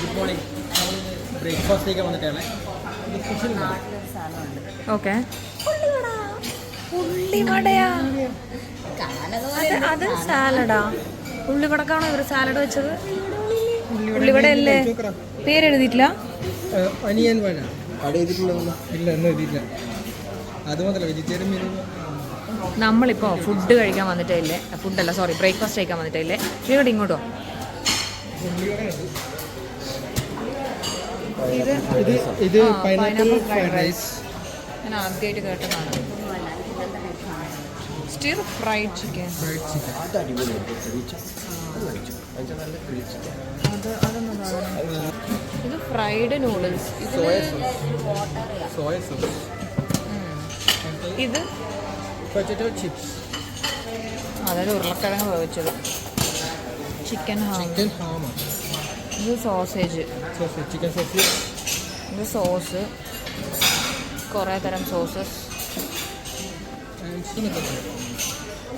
Good morning breakfast കഴിക്കാൻ വന്നിട്ടാണ്. Okay. അത് സാലഡാ. ഉള്ളിവടക്കാണോ ഇവർ സാലഡ് വെച്ചത്? ഉള്ളിവട അല്ലേ? പേരെഴുതിയിട്ടില്ല? അനിയൻ വഴ ഇല്ല ഒന്നും എഴുതിയില്ല അത് മാത്രമല്ല വെജിറ്റേറിയൻ നമ്മളിപ്പോൾ ഫുഡ് കഴിക്കാൻ വന്നിട്ടേ ഇല്ലേ? ഫുഡല്ല സോറി ബ്രേക്ക്ഫാസ്റ്റ് കഴിക്കാൻ വന്നിട്ടേ ഇല്ലേ? ഇവിടെ ഇങ്ങോട്ടോ ഇത് ഇത് പൈനാപ്പിൾ ഫ്രൈഡ് റൈസ് ഞാൻ ആദ്യമായിട്ട് കേട്ടതാണ്. Stir fried chicken fried chicken അത് അതൊന്നും സാധനം ഇത് ഫ്രൈഡ് നൂഡിൽസ് ഇത് സോയ സോസ്. ഇത് പൊറ്ററ്റോ ചിപ്സ് അതായത് ഉരുളക്കിഴങ്ങ് വേവിച്ചത്. ചിക്കൻ ഹാം ചിക്കൻ ഹാമ ഇത് സോസേജ്. Sausage chicken sauce. ഇത് സോസ്. കുറേ തരം sauces.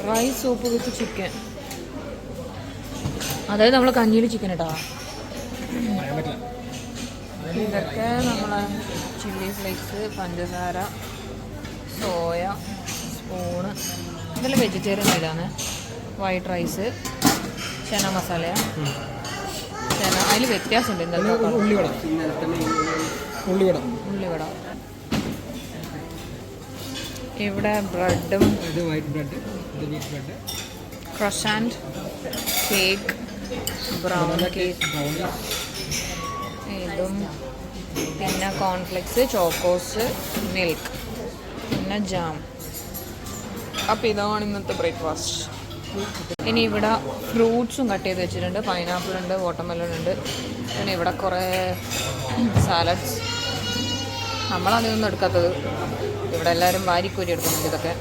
Rice soup with chicken. അതായത് നമ്മൾ കഞ്ഞിയിൽ ചിക്കൻ ഇട്ടാ. ഇതൊക്കെ നമ്മൾ ചില്ലി ഫ്ലേക്സ് പഞ്ചസാര സോയ സ്പൂണ്. ഇതെല്ലാം വെജിറ്റേറിയൻ ഇതാണ് വൈറ്റ് റൈസ് ചന മസാല ചന അതിൽ വ്യത്യാസമുണ്ട് പിന്നെ ഇന്നത്തെ ഉള്ളിവട. ഉള്ളിവട. ഉള്ളിവട. ഇവിടെ ബ്രെഡും ഇത് white bread wheat bread croissant cake brown cake ഇതും പിന്നെ കോൺഫ്ലെക്സ് ചോക്കോസ് മിൽക്ക് പിന്നെ ജാം അപ്പോൾ ഇതാണ് ഇന്നത്തെ ബ്രേക്ക്ഫാസ്റ്റ് ഇനി ഇവിടെ ഫ്രൂട്ട്സും കട്ട് ചെയ്ത് വെച്ചിട്ടുണ്ട്. പൈനാപ്പിൾ ഉണ്ട് വാട്ടർമെലൺ ഉണ്ട്. പിന്നെ ഇവിടെ കുറേ സാലഡ്സ് നമ്മളതിനൊന്നും എടുക്കാത്തത്. ഇവിടെ എല്ലാവരും വാരിക്കൂരി എടുക്കുന്നുണ്ട് ഇതൊക്കെ.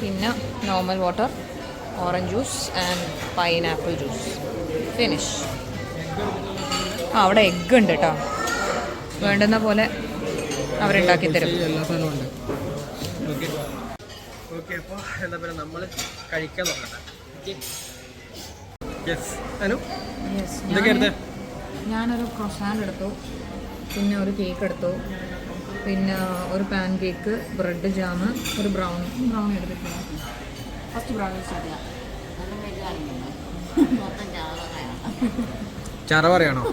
പിന്നെ normal water orange juice and pineapple juice finish ആ അവിടെ എഗ്ഗ് ഉണ്ട് കേട്ടോ വേണ്ടുന്ന പോലെ അവരുണ്ടാക്കി തരും ഓക്കെ അപ്പോൾ എന്താ പറയുക നമ്മൾ കഴിക്കാൻ നോക്കട്ടെ. യെസ് ഞാനൊരു ക്രൊസാൻഡ് എടുത്തു. പിന്നെ ഒരു കേക്ക് എടുത്തു. പിന്നെ ഒരു പാൻ കേക്ക് ബ്രെഡ് ജാം ഒരു ബ്രൗൺ ബ്രൗൺ എടുത്തിട്ടില്ല. ഫസ്റ്റ് ബ്രൗൺ സ്റ്റാർട്ട് ചെയ്യാം നല്ല വലുതാണെങ്കിലോ മൊത്തം ചാവകയാണ് ചറ പറയാണോ?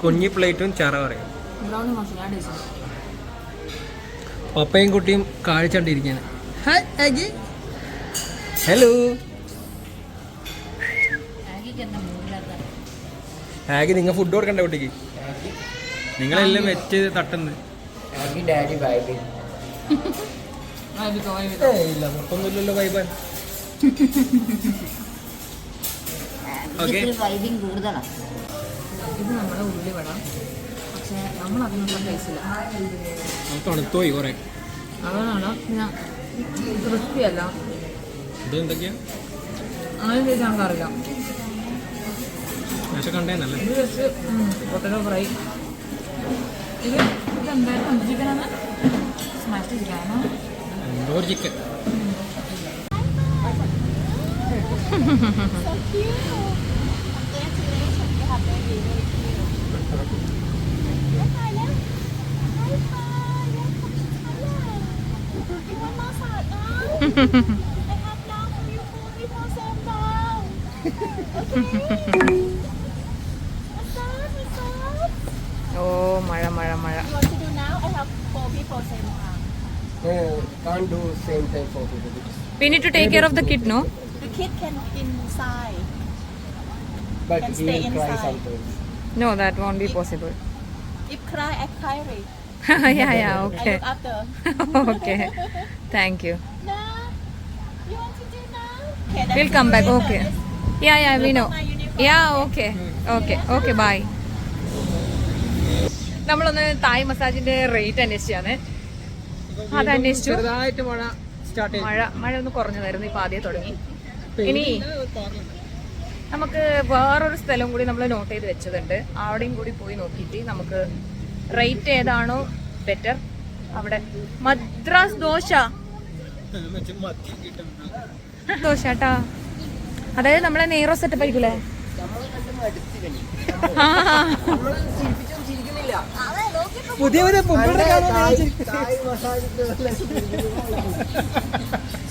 കുഞ്ഞി പ്ലേറ്റും ചറവറയും ബ്രൗൺ മസാല ടേസ്റ്റ് പപ്പയും കുട്ടിയും കാഴ്ചണ്ടിരിക്കാണ് ഹലോ. ആഗി നിങ്ങൾ ഫുഡ് കൊടുക്കണ്ടേ കുട്ടിക്ക്? നിങ്ങളെല്ലാം വെച്ച് തട്ടുന്നു ഡാഡി ബൈബിൾ ഇല്ല മൊത്തമൊന്നുമില്ലല്ലോ വൈബാൻ ഓക്കെ ഇത് നമ്മുടെ ഉള്ളിവട പക്ഷേ നമ്മൾ അതിനുള്ള ടേസ്റ്റില്ല തണുത്തോയി കുറെ. അതാണ് പിന്നെ ക്രിസ്പി അല്ല ഇത് എന്തൊക്കെയാ അങ്ങനെ ചെയ്ത് ഞങ്ങൾക്ക് അറിയില്ല പക്ഷെ കണ്ടേന്നല്ലേ? ഇത് ജസ്റ്റ് പൊട്ടറ്റോ ഫ്രൈ. ഇത് ഇത് എന്തായിരുന്നു ചിക്കനാണ് സ്മാഷ് ചിക്കനാണ് എന്തോ ഒരു oh, mara, mara, mara. You want to do now? I have four people same time. Can't do same time people. We need to take care of the kid, no? The kid can inside. But can he stay cry sometimes. No, that won't be If- possible. If cry, I cry. yeah, yeah, okay. I look after. okay. Thank you. Yeah, yeah, we okay know. Yeah we know Yeah, okay. Okay, okay, bye. നമ്മളൊന്ന് Thai മസാജിന്റെ rate അന്വേഷിച്ചാണ്. അത് അന്വേഷിച്ചു. മഴ മഴ ഒന്ന് കുറഞ്ഞതായിരുന്നു ഇപ്പൊ ആദ്യം തുടങ്ങി. ഇനി നമുക്ക് വേറൊരു സ്ഥലം കൂടി നമ്മൾ നോട്ട് ചെയ്ത് വെച്ചതുണ്ട്. അവിടെയും കൂടി പോയി നോക്കിയിട്ട് നമുക്ക് റേറ്റ് ഏതാണോ ബെറ്റർ അവിടെ മദ്രാസ് ദോശ. ദോശ കേട്ടാ അതായത് നമ്മളെ നെയ്റോ സെറ്റപ്പ് ആയിരിക്കൂലേ പുതിയ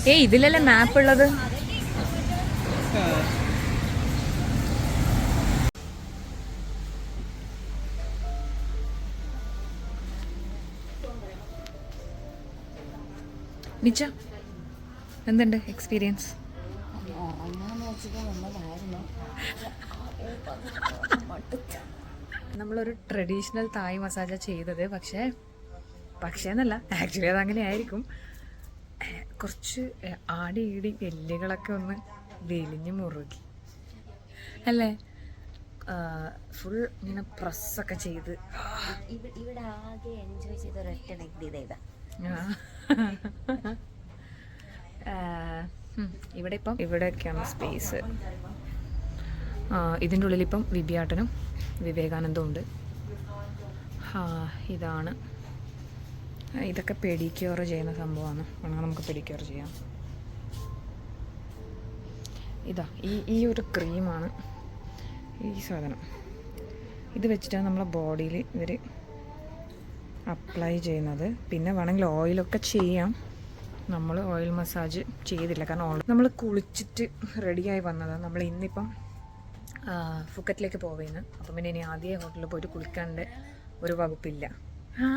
ഏ ഇതിലല്ലേ മാപ്പ് ഉള്ളത്? നിച്ച എന്തുണ്ട് എക്സ്പീരിയൻസ് നമ്മളൊരു ട്രഡീഷണൽ തായ് മസാജ ചെയ്തത്. പക്ഷേ പക്ഷേ എന്നല്ല ആക്ച്വലി അതങ്ങനെ ആയിരിക്കും. കുറച്ച് ആടി ഈടി എല്ലുകളൊക്കെ ഒന്ന് വെലിഞ്ഞ് മുറുകി. അല്ലേ? ഫുൾ ഇങ്ങനെ പ്രസ്സൊക്കെ ചെയ്ത്. ഇവ- ഇവിടെ ആകെ എൻജോയ് ചെയ്ത ഒരൊറ്റ വ്യക്തി ഇതാ ഇവിടെ ഇപ്പം ഇവിടെയൊക്കെയാണ് സ്പേസ് ഇതിന്റെ ഉള്ളിൽ ഇപ്പം വിബ്യാട്ടനും വിവേകാനന്ദവും ഉണ്ട്. ഇതാണ്. ഇതൊക്കെ പെഡിക്യൂർ ചെയ്യുന്ന സംഭവമാണ്. വേണമെങ്കിൽ നമുക്ക് പെഡിക്യൂർ ചെയ്യാം. ഇതാ ഈ ഈ ഒരു ക്രീമാണ് ഈ സാധനം. ഇത് വെച്ചിട്ടാണ് നമ്മളെ ബോഡിയിൽ ഇവർ അപ്ലൈ ചെയ്യുന്നത്. പിന്നെ വേണമെങ്കിൽ ഓയിലൊക്കെ ചെയ്യാം. നമ്മൾ ഓയിൽ മസാജ് ചെയ്തില്ല. കാരണം ഓൾറെഡി നമ്മൾ കുളിച്ചിട്ട് റെഡിയായി വന്നതാണ് നമ്മൾ ഇന്നിപ്പം ഫുക്കറ്റിലേക്ക് പോവേന്ന്. അപ്പം പിന്നെ ഇനി ആദ്യ ഹോട്ടലിൽ പോയിട്ട് കുളിക്കാണ്ട് ഒരു വകുപ്പില്ല. ആ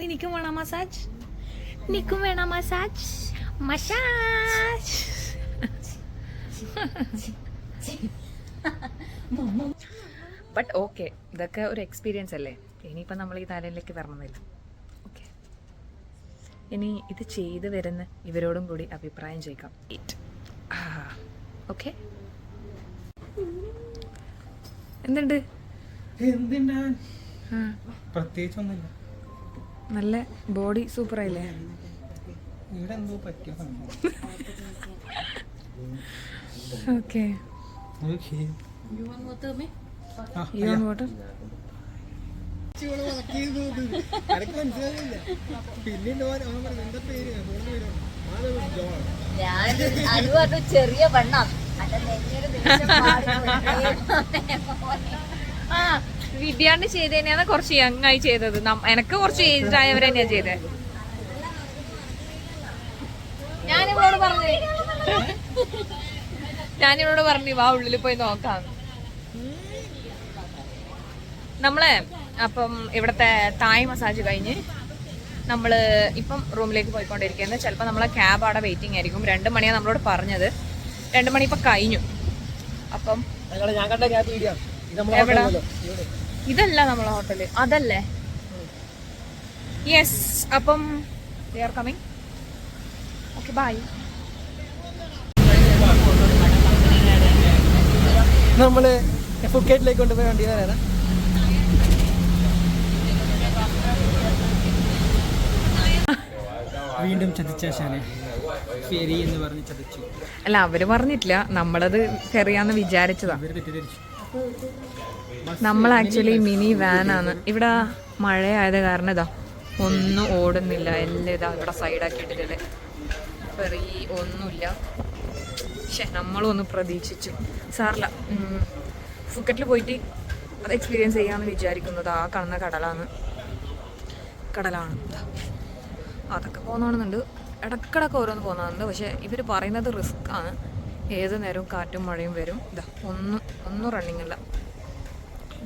നിനക്കും മസാജ് നിനക്കും മസാജ് മസാജ് ബട്ട് ഓക്കെ ഇതൊക്കെ ഒരു എക്സ്പീരിയൻസ് അല്ലേ? ഇനിയിപ്പം നമ്മൾ ഈ താലയിലേക്ക് വരണമെന്നില്ല ഇനി ഇത് ചെയ്ത് വരുന്ന ഇവരോടും കൂടി അഭിപ്രായം ചോദിക്കാം. ഓക്കെ എന്തുണ്ട്? പ്രത്യേകിച്ചൊന്നുമില്ല. നല്ല ബോഡി സൂപ്പർ ആയില്ലേ? ഓക്കെ? യു വാട്ടർ ഇച്ചിരി work ചെയ്തു ഇത്. എനക്ക് മനസ്സിലായില്ല പിന്നെ ഉണ്ട് പറഞ്ഞു, ഞാൻ ചെറിയ ആ വിദ്യാണ്ട് ചെയ്ത് തന്നെയാണ് കുറച്ച് യങ് ആയി ചെയ്തത്. എനക്ക് കുറച്ച് ഏജ്ഡ് ആയവർ തന്നെയാ ചെയ്തത് ഞാനിവളോട് പറഞ്ഞു ഞാനിവളോട് പറഞ്ഞു വാ ഉള്ളിൽ പോയി നോക്കാം. നമ്മളെ അപ്പം ഇവിടുത്തെ തായ് മസാജ് കഴിഞ്ഞ് നമ്മൾ ഇപ്പം റൂമിലേക്ക് പോയിക്കൊണ്ടിരിക്കുന്നത് ചിലപ്പോൾ നമ്മളെ ക്യാബ് അവിടെ വെയിറ്റിംഗ് ആയിരിക്കും. രണ്ട് മണിയാണ് നമ്മളോട് പറഞ്ഞത്. രണ്ട് മണി ഇപ്പം കഴിഞ്ഞു. അപ്പം എവിടാ? ഇതല്ല നമ്മളെ ഹോട്ടൽ അതല്ലേ? യെസ് അപ്പം they are coming okay bye നമ്മൾ ഫുക്കേറ്റിലേക്ക് കൊണ്ടുപോയി വണ്ടി വരാനാ വീണ്ടും ചതിച്ചാശാനെ ഫെറി എന്ന് പറഞ്ഞ് ചതിച്ചു. അല്ല അവർ പറഞ്ഞിട്ടില്ല. നമ്മളത് കയറിയാന്ന് വിചാരിച്ചതാ. ഇവർ തെറ്റിദ്ധരിച്ചു. നമ്മൾ ആക്ച്വലി മിനി വാനാണ് ആണ്. ഇവിടെ മഴയായത് കാരണം ഇതാ ഒന്നും ഓടുന്നില്ല. എല്ലാം ഇതാ ഇവിടെ സൈഡാക്കിയിട്ടില്ലേ ഫെറി ഒന്നുമില്ല. പക്ഷേ നമ്മളും ഒന്ന് പ്രതീക്ഷിച്ചു. സാറില്ല ഫുക്കറ്റിൽ പോയിട്ട് അത് എക്സ്പീരിയൻസ് ചെയ്യാമെന്ന് വിചാരിക്കുന്നത് ആ കാണുന്ന കടലാണ് കടലാണ്. അതൊക്കെ പോകുന്നതാണെന്നുണ്ട്. ഇടക്കിടക്ക് ഓരോന്ന് പോകുന്നുണ്ട് പക്ഷേ ഇവർ പറയുന്നത് റിസ്ക് ആണ്. ഏത് നേരവും കാറ്റും മഴയും വരും. ഇതാ ഒന്നും ഒന്നും റണ്ണിങ് അല്ല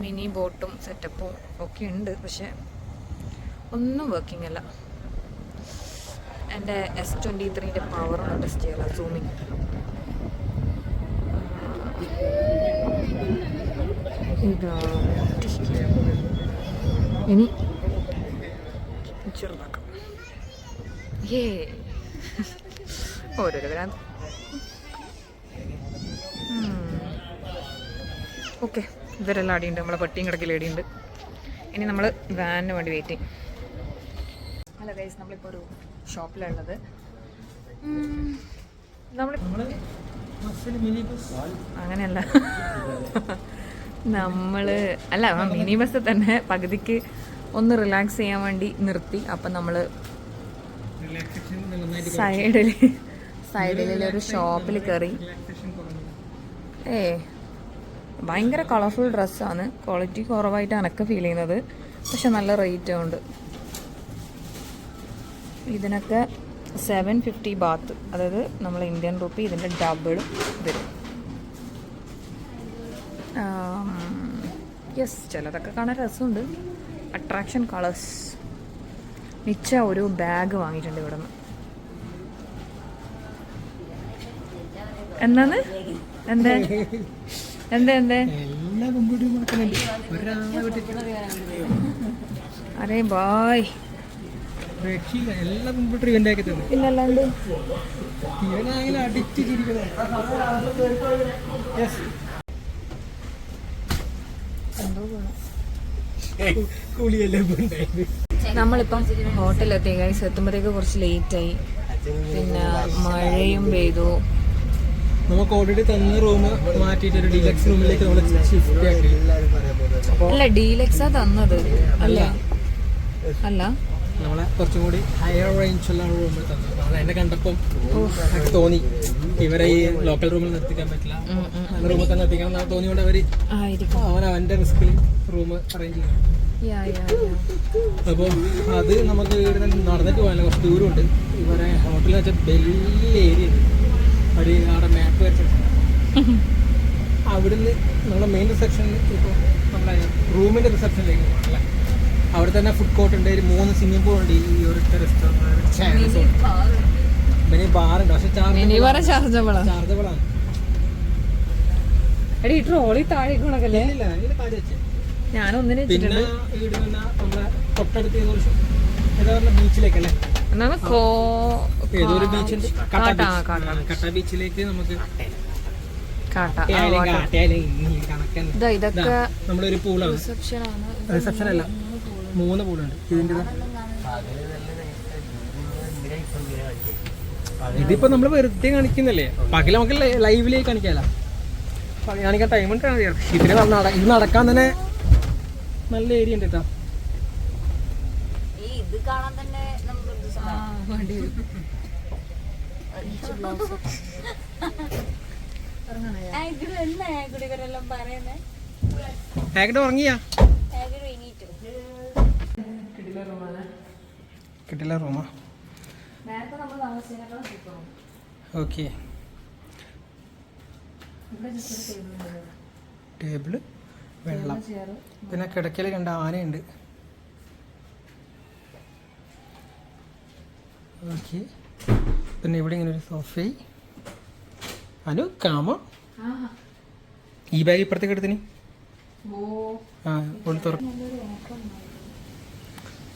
മിനി ബോട്ടും സെറ്റപ്പും ഒക്കെ ഉണ്ട്. പക്ഷേ ഒന്നും വർക്കിംഗ് അല്ല. എന്റെ എസ് ട്വന്റി ത്രീന്റെ പവറൊന്ന് ടെസ്റ്റ് ചെയ്യല സൂമിങ് ഇനി ഏ ഓരോരോ ഭ്രാന്ത് ഓക്കെ ഇവരെല്ലാം അടിയുണ്ട്. നമ്മളെ പട്ടിയും കിടക്കിൽ അടിയുണ്ട്. ഇനി നമ്മൾ വാനിന് വേണ്ടി വെയിറ്റിംഗ് ഹലോ ഗൈസ് നമ്മളിപ്പോൾ ഒരു ഷോപ്പിലുള്ളത്. നമ്മൾ അങ്ങനെയല്ല. നമ്മൾ അല്ല മിനി ബസ് തന്നെ പകുതിക്ക് ഒന്ന് റിലാക്സ് ചെയ്യാൻ വേണ്ടി നിർത്തി. അപ്പം നമ്മൾ സൈഡിൽ സൈഡിൽ ഒരു ഷോപ്പിൽ കയറി ഏ ഭയങ്കര കളർഫുൾ ഡ്രസ്സാണ് ക്വാളിറ്റി കുറവായിട്ടാണ് അനക്ക് ഫീൽ ചെയ്യുന്നത്. പക്ഷെ നല്ല റേറ്റ് ഉണ്ട്. ഇതിനൊക്കെ സെവൻ ഫിഫ്റ്റി ബാത്ത് അതായത് നമ്മൾ ഇന്ത്യൻ റുപ്പി ഇതിന്റെ ഡബിൾ വരും. യെസ് ചിലതൊക്കെ കാണാൻ രസമുണ്ട്. അട്രാക്ഷൻ കളേഴ്സ് നിച്ച ഒരു ബാഗ് വാങ്ങിയിട്ടുണ്ട് ഇവിടെ നിന്ന് എന്നാന്ന് എന്താ എന്താ? എന്താ? അരേ ബായ് ഇല്ലല്ലാണ്ട് അടിച്ച് ചിരിക്കുന്നത് നമ്മളിപ്പം ഹോട്ടലെത്തി ഗൈസ് എത്തുമ്പോഴത്തേക്ക് കുറച്ച് ലേറ്റായി പിന്നെ മഴയും പെയ്തു. നമുക്ക് ഓൾറെഡി തന്ന റൂം മാറ്റിയിട്ട് ഒരു ഡിലക്സ് റൂമിലേക്ക് നമ്മൾ ഷിഫ്റ്റ് ആക്കി. അല്ല ഡീലക്സാ തന്നത്. അല്ല. അല്ല. നമ്മളെ കുറച്ചും കൂടി ഹയർ റേഞ്ചുള്ള റൂമിൽ തന്നു നമ്മൾ എന്നെ കണ്ടപ്പം തോന്നി. ഇവരെ ഈ ലോക്കൽ റൂമിൽ നിർത്തിക്കാൻ പറ്റില്ല. നല്ല റൂമിൽ തന്നെ നിർത്തിക്കണം തോന്നിയോണ്ട് അവർ. ആയിരിക്കും. അവൻ അവന്റെ റിസ്കിൽ റൂം അറേഞ്ച് ചെയ്യണം. അപ്പോൾ അത് നമുക്ക് ഇവിടെ നടന്നിട്ട് പോകാൻ കുറച്ച് ദൂരമുണ്ട് ഇവിടെ ഹോട്ടലിൽ വെച്ചാൽ വലിയ ഏരിയ ഉണ്ട് ഒരു അവിടെ മാപ്പ് വെച്ചിട്ടുണ്ട് അവിടുന്ന് നമ്മുടെ മെയിൻ റിസപ്ഷനിൽ ഇപ്പോൾ നമ്മുടെ റൂമിന്റെ റിസപ്ഷനിലേക്ക് പോകണം അല്ലേ അവിടെ തന്നെ ഫുഡ് കോർട്ട് ഉണ്ട് ഒരു മൂന്ന് സ്വിമ്മിംഗ് പൂൾ ഉണ്ട് ഈ ഒരു റെസ്റ്റോറന്റ് മിനി ബാറുണ്ട് പക്ഷെ ചാർജ് ചാർജബിൾ ആണ് എടി ഈ ട്രോളി താഴെ കൊണക്കല്ലേ ഇല്ല ഇത് കാര്യം വെച്ചേ ഞാനൊന്നിനെ പിന്നെ വെച്ചിട്ടുണ്ട്. പിന്നെ നിന്ന് നമ്മുടെ തൊട്ടടുത്ത് ഏതോ ഒരു ഏതാ പറഞ്ഞ ബീച്ചിലേക്കല്ലേ? എന്നാണ് കോ ഏതോ ഒരു കാട്ടാ കാട്ടാ ബീച്ചിലേക്ക് നമുക്ക് ഇതൊക്കെ നമ്മളൊരു പൂളാണ്. റിസപ്ഷൻ റിസപ്ഷൻ അല്ല. മൂന്ന് പൂളുണ്ട്. ഇതിന്റെ ഇതിപ്പോ നമ്മൾ വെറുതെ കാണിക്കുന്നല്ലേ? പകല നമുക്ക് ലൈവിലേക്ക് കാണിക്കാല. കാണിക്കാൻ ടൈം ഉണ്ടാണ് ഇതിന് ഇത് നടക്കാൻ തന്നെ നല്ല ഏരിയ ഉണ്ട് കേട്ടോ ഉറങ്ങിയാ. കിട്ടില്ല റൂമാ ഓക്കെ ടേബിൾ വെള്ളം. പിന്നെ കിടക്കൽ കണ്ട ആനയുണ്ട്. ഓക്കെ. പിന്നെ ഇവിടെ ഇങ്ങനെ ഒരു സോഫ. അനു കാമ ഈ ബാഗ് ഇപ്പുറത്തേക്ക് എടുത്തിന് ആ ഒന്ന്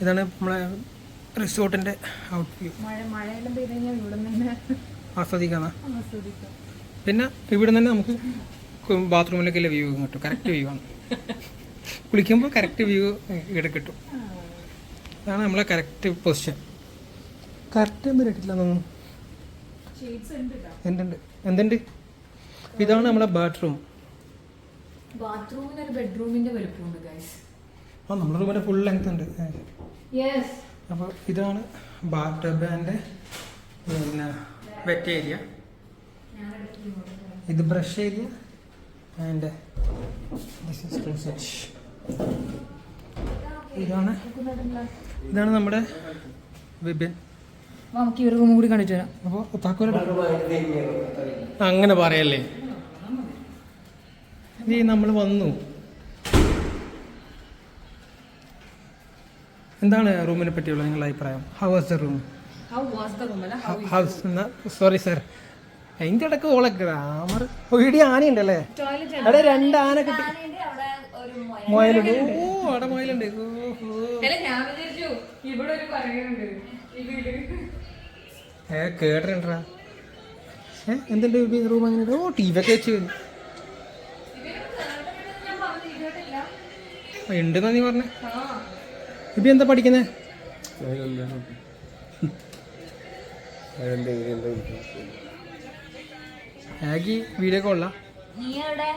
ഇതാണ് നമ്മളെ റിസോർട്ടിന്റെ ഔട്ട് വ്യൂ നിന്ന് പിന്നെ ഇവിടെ തന്നെ നമുക്ക് ബാത്റൂമിലേക്കുള്ള വ്യൂ കിട്ടും കറക്റ്റ് വ്യൂ ആണ്. കുളിക്കുമ്പോൾ കറക്റ്റ് വ്യൂ ഇവിടെ കിട്ടും. അതാണ് നമ്മളെ കറക്റ്റ് പൊസിഷൻ കറക്റ്റ് ഒന്നും കിട്ടില്ല തോന്നുന്നു. എന്തുണ്ട്? എന്തുണ്ട്? ഇതാണ് നമ്മളെ ബാത്റൂം ബാത്റൂമിന് ഒരു ബെഡ്റൂമിന്റെ വലുപ്പമുണ്ട് ഗൈസ് ആ നമ്മുടെ റൂമിന്റെ ഫുൾ ലെങ്ത് ഉണ്ട്. അപ്പോൾ ഇതാണ് ബാത്ത് പിന്നെ വെറ്റ് ഏരിയ ഇത് brush area and this is closet ഇതാണ്. ഇതാണ് നമ്മുടെ വിപിൻ. നമുക്ക് ഈ റൂം കൂടി കണ്ടിട്ട് വരാം. അപ്പോൾ താക്കോല അങ്ങനെ പറയല്ലേ? ഈ നമ്മൾ വന്നു. എന്താണ് റൂമിനെ പറ്റിയുള്ള നിങ്ങളുടെ അഭിപ്രായം? How was the room house sorry sir അതിന്റെ ഇടയ്ക്ക് ഓളെ ഗ്രാമർ. ഇടി ആനയുണ്ടല്ലേ? ടോയ്ലറ്റ് അവിടെ രണ്ട് ആന കിട്ടി. ആനയുണ്ട്, അവിടെ ഒരു മുയൽ. മുയലുണ്ട്. ഓ അവിടെ മുയലുണ്ട്. വീട് ഏ കേട്ടിട്ടുണ്ടാ? ഏ എന്തുണ്ട് റൂം അങ്ങനെ ഓ ടി വി ഒക്കെ വെച്ച് വരും. ഉണ്ടെന്നാ നീ പറഞ്ഞേ? ഇപ്പൊ എന്താ പഠിക്കുന്നേ? ആഗി വീഡിയോ കോളാ നീ എവിടെ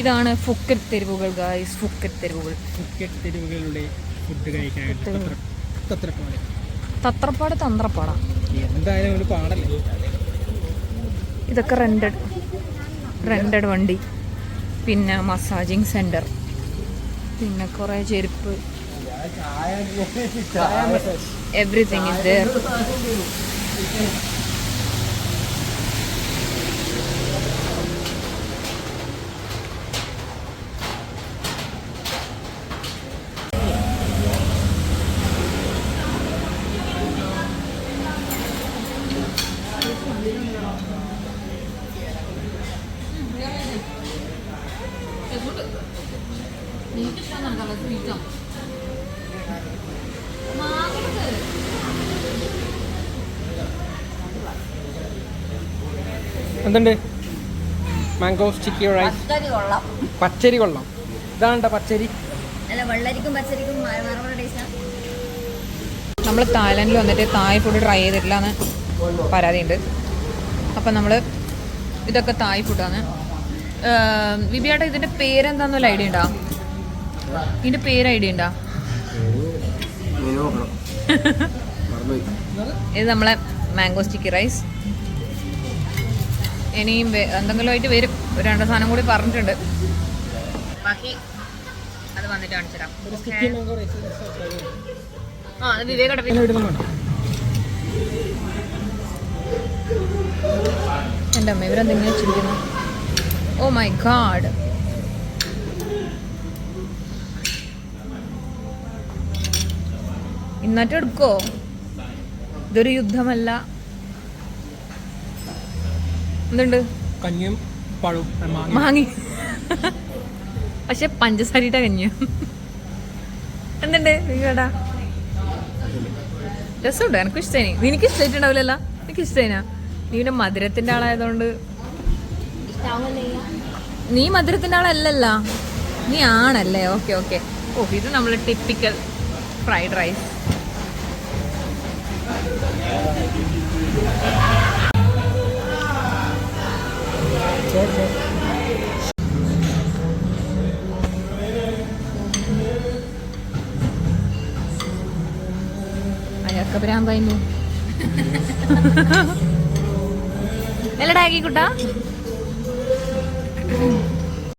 ഇതാണ് ഫുക്കറ്റ് തെരുവുകൾ ഗായ്സ് ഫുക്കറ്റ് തെരുവുകൾ. ഫുക്കറ്റ് തെരുവുകളുടെ ഫുഡ് കഴിക്കാൻ തത്രപ്പാട്. തത്രപ്പാട് തന്ത്രപ്പാടാ. എന്തായാലും ഒരു പാടല്ലേ? ഇതൊക്കെ റെന്റഡ് റെന്റഡ് വണ്ടി. പിന്നെ മസാജിങ് സെന്റർ പിന്നെ കുറേ ചെരുപ്പ്. എവറിഥിങ് ഇസ് ദർ എന്തുണ്ട്? മാംഗോ സ്റ്റിക്കി റൈസ് പച്ചരി കൊള്ളാം. പച്ചരി കൊള്ളാം. ഇതാണ്ട പച്ചരി? അല്ല വെള്ളരിക്കും പച്ചരിക്കും മറമറ ടേസ്റ്റാണ് നമ്മൾ തായ്ലാൻഡിൽ വന്നിട്ട് തായ് ഫുഡ് ട്രൈ ചെയ്തിട്ടില്ല എന്ന് പരാതിയുണ്ട്. അപ്പം നമ്മൾ ഇതൊക്കെ തായ് ഫുഡാണ് വിബിയാട്ട ഇതിന്റെ പേരെന്താന്നല്ല ഐഡിയ ഉണ്ടോ? ഇതിന്റെ പേര് ഐഡിയ ഉണ്ടോ? നോക്കണം ഇത് നമ്മളെ മാംഗോ സ്റ്റിക്കി റൈസ് ഇനിയും എന്തെങ്കിലുമായിട്ട് എന്തെങ്കിലും ആയിട്ട് വരും. ഒരു രണ്ട് സാധനം കൂടി പറഞ്ഞിട്ടുണ്ട്. ബാക്കി അത് വന്നിട്ട് കാണിച്ചു തരാം. ആ അത് വിവേകട ഇടുന്നുണ്ട് എന്റെ അമ്മ ഇവരെന്തെങ്കിലും വെച്ചിരിക്കുന്നു ഓ മൈ ഗാഡ് ഇന്നത്തെ എടുക്കോ? ഇതൊരു യുദ്ധമല്ല. എന്തുണ്ട്? കഞ്ഞിയും പഴവും മാങ്ങ. പക്ഷെ പഞ്ചസാരയിട്ട കഞ്ഞിയും. എന്തുണ്ട്? വീടാ രസമുണ്ട്? എനിക്ക് ഇഷ്ടമായി നിനക്ക് ഇഷ്ടമായിട്ടുണ്ടാവില്ല എനിക്ക് ഇഷ്ടമായിനാ നീ പിന്നെ മധുരത്തിന്റെ ആളായതുകൊണ്ട്. നീ മധുരത്തിന്റെ ആളല്ലല്ല. നീ ആണല്ലേ? Okay okay. ഓ ഇത് നമ്മൾ ടിപ്പിക്കൽ ഫ്രൈഡ് റൈസ്. അയാൾക്ക് ഭ്രാന്തായിരുന്നു എല്ലടാ ആക്കി കുട്ടാ?